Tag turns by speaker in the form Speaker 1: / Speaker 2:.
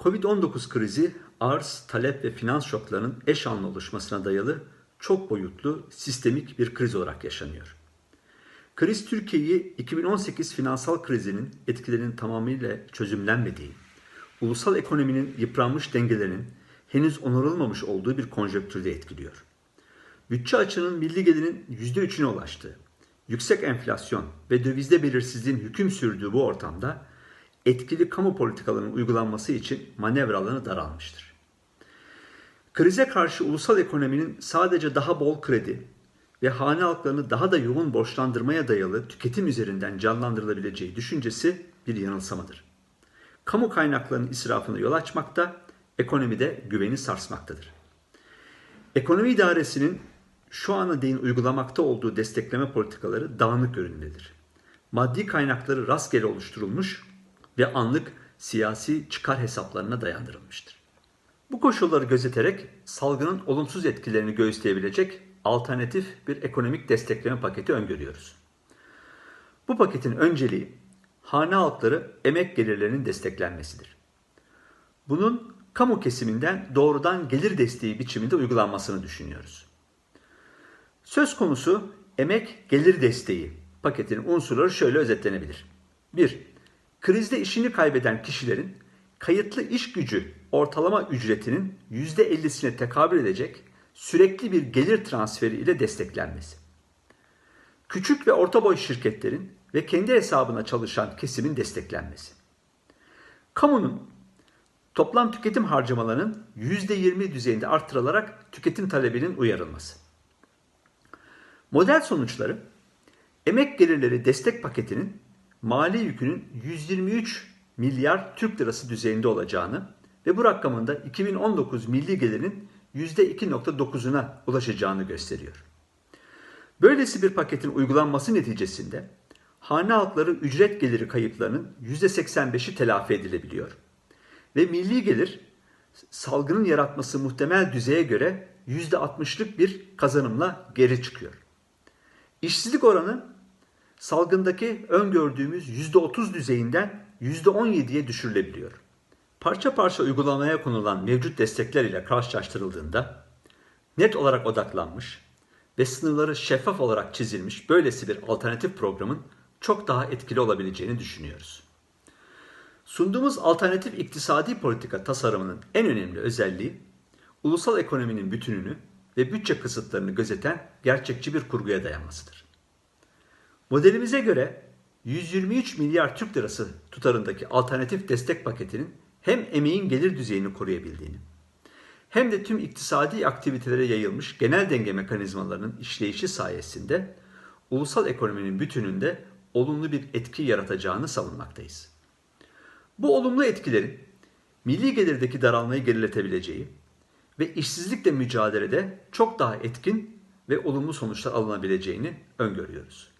Speaker 1: Covid-19 krizi arz, talep ve finans şoklarının eş anlı oluşmasına dayalı çok boyutlu sistemik bir kriz olarak yaşanıyor. Kriz Türkiye'yi 2018 finansal krizinin etkilerinin tamamıyla çözümlenmediği, ulusal ekonominin yıpranmış dengelerinin henüz onarılmamış olduğu bir konjonktürde etkiliyor. Bütçe açığının milli gelirin %3'üne ulaştığı, yüksek enflasyon ve dövizde belirsizliğin hüküm sürdüğü bu ortamda etkili kamu politikalarının uygulanması için manevra alanı daralmıştır. Krize karşı ulusal ekonominin sadece daha bol kredi ve hane halklarını daha da yoğun borçlandırmaya dayalı tüketim üzerinden canlandırılabileceği düşüncesi bir yanılsamadır. Kamu kaynaklarının israfına yol açmakta, ekonomide güveni sarsmaktadır. Ekonomi idaresinin şu ana değin uygulamakta olduğu destekleme politikaları dağınık görünmedir. Maddi kaynakları rastgele oluşturulmuş ve anlık siyasi çıkar hesaplarına dayandırılmıştır. Bu koşulları gözeterek salgının olumsuz etkilerini göğüsleyebilecek alternatif bir ekonomik destekleme paketi öngörüyoruz. Bu paketin önceliği hane halkları emek gelirlerinin desteklenmesidir. Bunun kamu kesiminden doğrudan gelir desteği biçiminde uygulanmasını düşünüyoruz. Söz konusu emek gelir desteği paketinin unsurları şöyle özetlenebilir. 1. Krizde işini kaybeden kişilerin kayıtlı iş gücü ortalama ücretinin %50'sine tekabül edecek sürekli bir gelir transferi ile desteklenmesi. Küçük ve orta boy şirketlerin ve kendi hesabına çalışan kesimin desteklenmesi. Kamunun toplam tüketim harcamalarının %20 düzeyinde artırılarak tüketim talebinin uyarılması. Model sonuçları emek gelirleri destek paketinin mali yükünün 123 milyar Türk lirası düzeyinde olacağını ve bu rakamın da 2019 milli gelirinin %2.9'una ulaşacağını gösteriyor. Böylesi bir paketin uygulanması neticesinde hane halkları ücret geliri kayıplarının %85'i telafi edilebiliyor. Ve milli gelir salgının yaratması muhtemel düzeye göre %60'lık bir kazanımla geri çıkıyor. İşsizlik oranı salgındaki öngördüğümüz %30 düzeyinden %17'ye düşürülebiliyor. Parça parça uygulamaya konulan mevcut destekler ile karşılaştırıldığında net olarak odaklanmış ve sınırları şeffaf olarak çizilmiş böylesi bir alternatif programın çok daha etkili olabileceğini düşünüyoruz. Sunduğumuz alternatif iktisadi politika tasarımının en önemli özelliği ulusal ekonominin bütününü ve bütçe kısıtlarını gözeten gerçekçi bir kurguya dayanmasıdır. Modelimize göre 123 milyar Türk lirası tutarındaki alternatif destek paketinin hem emeğin gelir düzeyini koruyabildiğini hem de tüm iktisadi aktivitelere yayılmış genel denge mekanizmalarının işleyişi sayesinde ulusal ekonominin bütününde olumlu bir etki yaratacağını savunmaktayız. Bu olumlu etkilerin milli gelirdeki daralmayı geriletebileceği ve işsizlikle mücadelede çok daha etkin ve olumlu sonuçlar alınabileceğini öngörüyoruz.